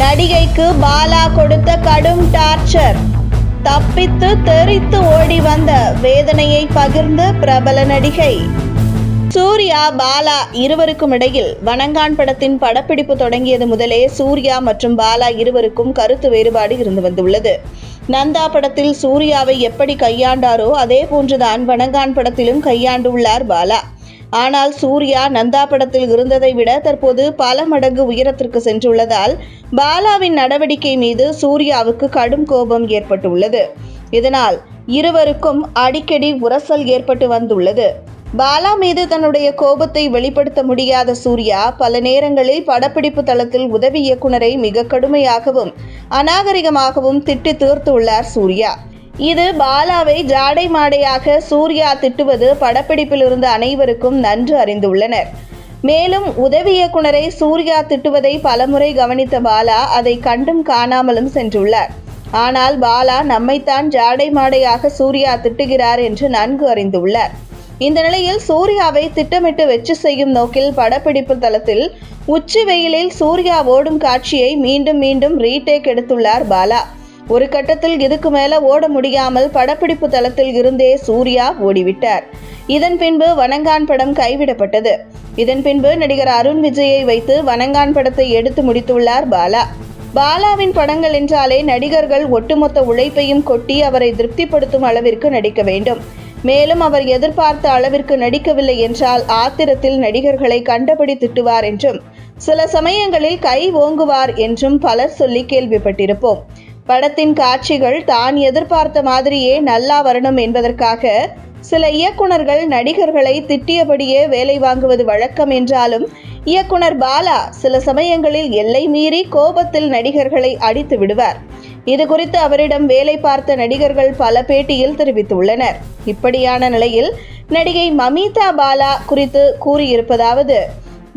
நடிகைக்கு பாலா கொடுத்த கடும் டார்ச்சர். தப்பித்து தெரித்து ஓடி வந்த வேதனையை பகிர்ந்த பிரபல நடிகை. சூர்யா பாலா இருவருக்கும் இடையில் வணங்கான் படத்தின் படப்பிடிப்பு தொடங்கியது முதலே சூர்யா மற்றும் பாலா இருவருக்கும் கருத்து வேறுபாடு இருந்து வந்துள்ளது. நந்தா படத்தில் சூர்யாவை எப்படி கையாண்டாரோ அதே போன்றுதான் வணங்கான் படத்திலும் கையாண்டுள்ளார் பாலா. ஆனால் சூர்யா நந்தா படத்தில் இருந்ததை விட தற்போது பல மடங்கு உயரத்திற்கு சென்றுள்ளதால் பாலாவின் நடவடிக்கை மீது சூர்யாவுக்கு கடும் கோபம் ஏற்பட்டுள்ளது. இதனால் இருவருக்கும் அடிக்கடி உரசல் ஏற்பட்டு வந்துள்ளது. பாலா மீது தன்னுடைய கோபத்தை வெளிப்படுத்த முடியாத சூர்யா பல நேரங்களில் படப்பிடிப்பு தளத்தில் உதவி இயக்குனரை மிக கடுமையாகவும் அநாகரிகமாகவும் திட்டி தீர்த்துள்ளார் சூர்யா. இது பாலாவை ஜாடை மாடையாக சூர்யா திட்டுவது படப்பிடிப்பில் இருந்த அனைவருக்கும் நன்கு அறிந்துள்ளனர். மேலும் உதவி இயக்குனரை சூர்யா திட்டுவதை பலமுறை கவனித்த பாலா அதை கண்டும் காணாமலும் சென்றுள்ளார். ஆனால் பாலா நம்மைத்தான் ஜாடை மாடையாக சூர்யா திட்டுகிறார் என்று நன்கு அறிந்துள்ளார். இந்த நிலையில் சூர்யாவை திட்டமிட்டு வெற்றி செய்யும் நோக்கில் படப்பிடிப்பு தளத்தில் உச்சி வெயிலில் சூர்யா ஓடும் காட்சியை மீண்டும் மீண்டும் ரீடேக் எடுத்துள்ளார் பாலா. ஒரு கட்டத்தில் இதுக்கு மேல ஓட முடியாமல் படப்பிடிப்பு தளத்தில் இருந்தே சூர்யா ஓடிவிட்டார். இதன் பின்பு வணங்கான் படம் கைவிடப்பட்டது. இதன் பின்பு நடிகர் அருண் விஜயை வைத்து வணங்கான் படத்தை எடுத்து முடித்துள்ளார் பாலா. பாலாவின் படங்கள் என்றாலே நடிகர்கள் ஒட்டுமொத்த உழைப்பையும் கொட்டி அவரை திருப்திப்படுத்தும் அளவிற்கு நடிக்க வேண்டும். மேலும் அவர் எதிர்பார்த்த அளவிற்கு நடிக்கவில்லை என்றால் ஆத்திரத்தில் நடிகர்களை கண்டபடி திட்டுவார் என்றும் சில சமயங்களில் கை ஓங்குவார் என்றும் பலர் சொல்லி கேள்விப்பட்டிருப்போம். படத்தின் காட்சிகள் தான் எதிர்பார்த்த மாதிரியே நல்லா வரணும் என்பதற்காக சில இயக்குனர்கள் நடிகர்களை திட்டியபடியே வேலை வாங்குவது வழக்கம் என்றாலும் இயக்குனர் பாலா சில சமயங்களில் எல்லை மீறி கோபத்தில் நடிகர்களை அடித்து விடுவார். இது குறித்து அவரிடம் வேலை பார்த்த நடிகர்கள் பல பேட்டியில் தெரிவித்துள்ளனர். இப்படியான நிலையில் நடிகை மமிதா பாலா குறித்து கூறியிருப்பதாவது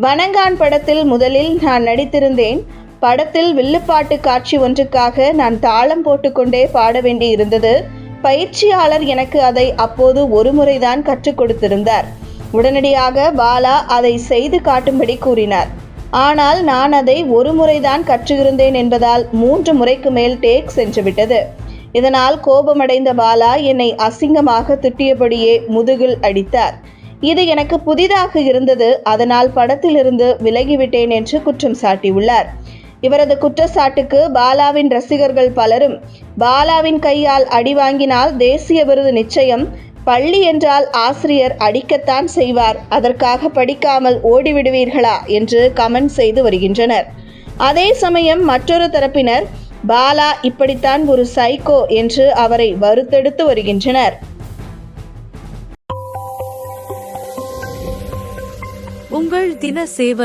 வனங்கான் படத்தில் முதலில் நான் நடித்திருந்தேன். படத்தில் வில்லுப்பாட்டு காட்சி ஒன்றுக்காக நான் தாளம் போட்டுக்கொண்டே பாட வேண்டி இருந்தது பயிற்சியாளர் எனக்கு அதை அப்போது ஒரு முறைதான் கற்றுக் கொடுத்திருந்தார். உடனடியாக பாலா அதை செய்து காட்டும்படி கூறினார். ஆனால் நான் அதை ஒரு முறைதான் கற்றிருந்தேன் என்பதால் மூன்று முறைக்கு மேல் டேக் சென்றுவிட்டது இதனால் கோபமடைந்த பாலா என்னை அசிங்கமாக திட்டியபடியே முதுகில் அடித்தார். இது எனக்கு புதிதாக இருந்தது. அதனால் படத்திலிருந்து விலகிவிட்டேன் என்று குற்றம் சாட்டியுள்ளார். இவரது குற்றச்சாட்டுக்கு பாலாவின் ரசிகர்கள் பலரும் பாலாவின் கையால் அடி வாங்கினால் தேசிய விருது நிச்சயம் பள்ளி என்றால் ஆசிரியர் அடிக்கத்தான் செய்வார் அதற்காக படிக்காமல் ஓடிவிடுவீர்களா என்று கமெண்ட் செய்து வருகின்றனர். அதே சமயம் மற்றொரு தரப்பினர் பாலா இப்படித்தான் ஒரு சைக்கோ என்று அவரை வறுத்தெடுத்து வருகின்றனர். உங்கள் தின சேவல்